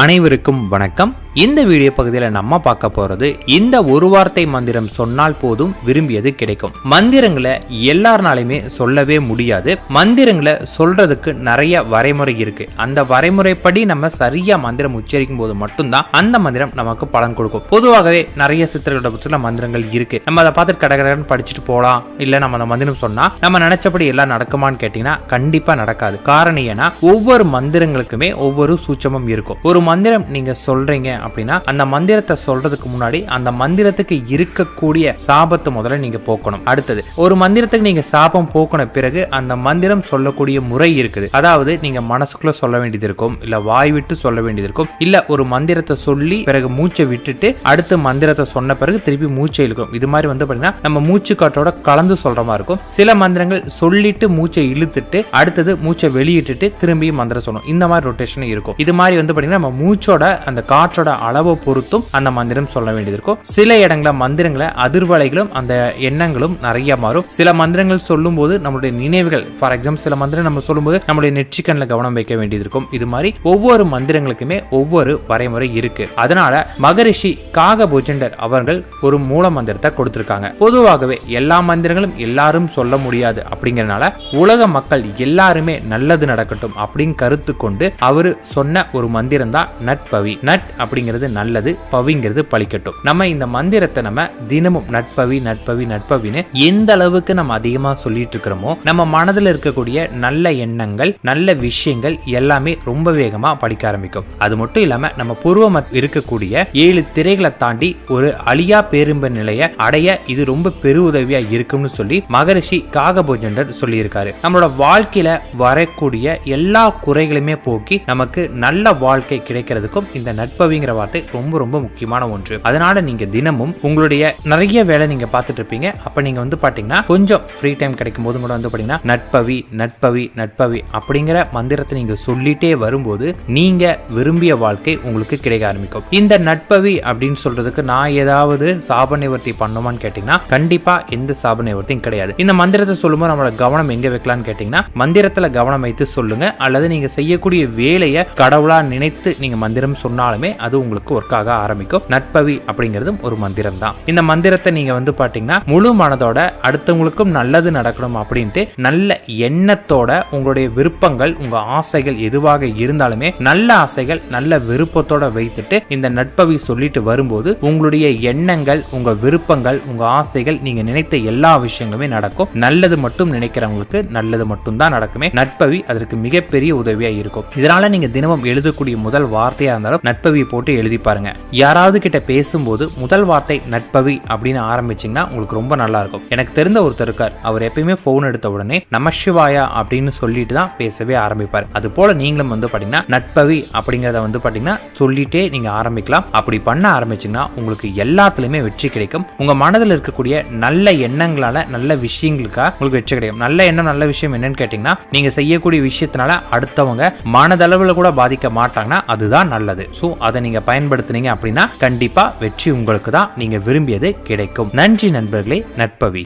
அனைவருக்கும் வணக்கம். இந்த வீடியோ பகுதியில் நம்ம பார்க்க போறது இந்த ஒரு வார்த்தை மந்திரம் சொன்னால் போதும் விரும்பியது கிடைக்கும். மந்திரங்களை எல்லாருனாலையுமே சொல்லவே முடியாது. மந்திரங்களை சொல்றதுக்கு நிறைய வரைமுறை இருக்கு. அந்த வரைமுறைப்படி நம்ம சரியா மந்திரம் உச்சரிக்கும் போது மட்டும்தான் அந்த மந்திரம் நமக்கு பலன் கொடுக்கும். பொதுவாகவே நிறைய சித்தர்களோட புத்தகத்துல மந்திரங்கள் இருக்கு. நம்ம அதை பார்த்துட்டு கடகடன்னு படிச்சுட்டு போகலாம் இல்ல நம்ம அந்த மந்திரம் சொன்னா நம்ம நினைச்சபடி எல்லாம் நடக்குமான்னு கேட்டீங்கன்னா கண்டிப்பா நடக்காது. காரணம் ஏன்னா ஒவ்வொரு மந்திரங்களுக்குமே ஒவ்வொரு சூட்சமும் இருக்கும். ஒரு மந்திரம் நீங்க சொல்றீங்க அப்படின்னா அந்த மந்திரத்தை சொல்றதுக்கு முன்னாடி அந்த மந்திரத்துக்கு இருக்கக்கூடிய சாபத்தை முதல்ல நீங்க போக்கணும். அடுத்தது ஒரு மந்திரத்துக்கு நீங்க சாபம் போக்கின பிறகு அந்த மந்திரம் சொல்லக்கூடிய முறை இருக்குது. அதாவது நீங்க மனசுக்குள்ள சொல்ல வேண்டியது இருக்கும் இல்ல வாய் விட்டு சொல்ல வேண்டியது இருக்கும் இல்ல ஒரு மந்திரத்தை சொல்லி பிறகு மூச்சை விட்டுட்டு அடுத்து மந்திரத்தை சொன்ன பிறகு திருப்பி மூச்சை இழுக்கும். இது மாதிரி வந்து பாத்தீங்கன்னா நம்ம மூச்சு காட்டோட கலந்து சொல்ற மாதிரி இருக்கும். சில மந்திரங்கள் சொல்லிட்டு மூச்சை இழுத்துட்டு அடுத்தது மூச்சை வெளியிட்டுட்டு திரும்பியும் மந்திரம் சொல்லணும் இந்த மாதிரி ரொட்டேஷன் இருக்கும். இது மாதிரி வந்து பாத்தீங்கன்னா நம்ம மூச்சோட அந்த காற்றோட அளவை பொறுத்தும் அந்த மந்திரம் சொல்ல வேண்டியது இருக்கும் சில இடங்கள மந்திரங்களை அதிர்வலைகளும் அந்த எண்ணங்களும் நிறைய மாறும். சில மந்திரங்கள் சொல்லும் போது நம்மளுடைய நினைவுகள் ஃபார் எக்ஸாம்பிள் சில மந்திரம் நம்ம சொல்லும்போது நம்மளுடைய நெற்றிக்கண்ணில் கவனம் வைக்க வேண்டியது இருக்கும் இது மாதிரி ஒவ்வொரு மந்திரங்களுக்குமே ஒவ்வொரு வரைமுறை இருக்கு. அதனால மகரிஷி காக புஜண்டர் அவர்கள் ஒரு மூல மந்திரத்தை கொடுத்திருக்காங்க. பொதுவாகவே எல்லா மந்திரங்களும் எல்லாரும் சொல்ல முடியாது அப்படிங்கறனால உலக மக்கள் எல்லாருமே நல்லது நடக்கட்டும் அப்படின்னு கருத்து கொண்டு அவரு சொன்ன ஒரு மந்திரம் தான் நட்பவி நட் அப்படிங்கிறது நல்லது பவிங்கிறது பழிக்கட்டும். நம்ம இந்த மந்திரத்தை நம்ம தினமும் நட்பவி நட்பவி நட்பவின்னு எந்த அளவுக்கு நம்ம அதிகமா சொல்லிட்டு இருக்கிறோமோ நம்ம மனதில் இருக்கக்கூடிய நல்ல எண்ணங்கள் நல்ல விஷயங்கள் எல்லாமே ரொம்ப வேகமா படிக்க ஆரம்பிக்கும். அது மட்டும் இல்லாம நம்ம பூர்வம் இருக்கக்கூடிய ஏழு திரைகளை தாண்டி ஒரு அழியா பேரும்ப நிலைய அடைய இது ரொம்ப பெருவுதவியா இருக்கும்னு சொல்லி மகரிஷி காகபோஜண்டர் சொல்லியிருக்காரு. நம்மளோட வாழ்க்கையில வரக்கூடிய எல்லா குறைகளுமே போக்கி நமக்கு நல்ல வாழ்க்கை கிடைக்கிறதுக்கும் இந்த நட்பவிங்கிற வார்த்தை ரொம்ப ரொம்ப முக்கியமான ஒன்று. அதனால நீங்க தினமும் உங்களுடைய நிறைய வேலை நீங்க பார்த்துட்டு இருப்பீங்க. அப்ப நீங்க வந்து பாத்தீங்கன்னா கொஞ்சம் ஃப்ரீ டைம் கிடைக்கும் போது கூட வந்து பாத்தீங்கன்னா நட்பவி நட்பவி நட்பவி அப்படிங்கிற மந்திரத்தை நீங்க சொல்லிட்டே வரும்போது நீங்க விரும்பிய வாழ்க்கை உங்களுக்கு கிடைக்க ஆரம்பிக்கும். இந்த நட்பவி அப்படின்னு சொல்றதுக்கு நான் ஏதாவது சாப நிவர்த்தி பண்ணுமான்னு கேட்டீங்கன்னா கண்டிப்பா எந்த சாப நிவர்த்தியும் கிடையாது. இந்த மந்திரத்தை சொல்லும்போது நம்மளோட கவனம் எங்க வைக்கலாம்னு கேட்டீங்கன்னா மந்திரத்துல கவனம் வைத்து சொல்லுங்க. அல்லது நீங்க செய்யக்கூடிய வேலையை கடவுளா நினைத்து நீங்க மந்திரம் சொன்னாலுமே அது உங்களுக்கு ஒர்க் ஆக ஆரம்பிக்கும். நட்பவி அப்படிங்கிறதும் ஒரு மந்திரம் தான் இந்த மந்திரத்தை நீங்கள் வந்து பார்த்தீங்கன்னா முழு மனதோட அடுத்தவங்களுக்கும் நல்லது நடக்கணும் அப்படின்ட்டு நல்ல எண்ணத்தோட உங்களுடைய விருப்பங்கள் உங்கள் ஆசைகள் எதுவாக இருந்தாலுமே நல்ல ஆசைகள் நல்ல விருப்பத்தோட வைத்துட்டு இந்த நட்பவி சொல்லிட்டு வரும்போது உங்களுடைய எண்ணங்கள் உங்க விருப்பங்கள் உங்க ஆசைகள் நீங்க நினைத்த எல்லா விஷயங்களுமே நடக்கும். நல்லது மட்டும் நினைக்கிறவங்களுக்கு நல்லது மட்டும் தான் நடக்குமே. நட்பவி அதற்கு மிகப்பெரிய உதவியா இருக்கும். இதனால நீங்க தினமும் எழுதக்கூடிய முதல் வார்த்தையா இருந்தாலும் நட்பவி போட்டு எழுதி பாருங்க. யாராவது கிட்ட பேசும்போது முதல் வார்த்தை நட்பவி அப்படின்னு ஆரம்பிச்சீங்கன்னா உங்களுக்கு ரொம்ப நல்லா இருக்கும். எனக்கு தெரிந்த ஒருத்தர் இருக்கார். அவர் எப்பயுமே போன் எடுத்த உடனே நமசிவாயா அப்படின்னு சொல்லிட்டு தான் பேசவே ஆரம்பிப்பார். அது போல நீங்களும் வந்து பாத்தீங்கன்னா நட்பவி அப்படிங்கறத வந்து பாத்தீங்கன்னா சொல்லிட்டே நீங்க ஆரம்பிக்கலாம். அப்படி பண்ண ஆரம்பிச்சீங்கன்னா உங்களுக்கு எல்லாத்துலயுமே வெற்றி கிடைக்கும். உங்க மனதில் இருக்கக்கூடிய நல்ல எண்ணங்களால நல்ல விஷயங்களுக்காக உங்களுக்கு வெற்றி கிடைக்கும். நல்ல எண்ணம் நல்ல விஷயம் என்னன்னு கேட்டீங்கன்னா நீங்க செய்யக்கூடிய விஷயத்தினால அடுத்தவங்க மனதளவுல கூட பாதிக்க மாட்டாங்கன்னா அதுதான் நல்லது. ஸோ அதை நீங்க பயன்படுத்துனீங்க அப்படின்னா கண்டிப்பா வெற்றி உங்களுக்கு தான் நீங்க விரும்பியது கிடைக்கும். நன்றி நண்பர்களே நட்பவி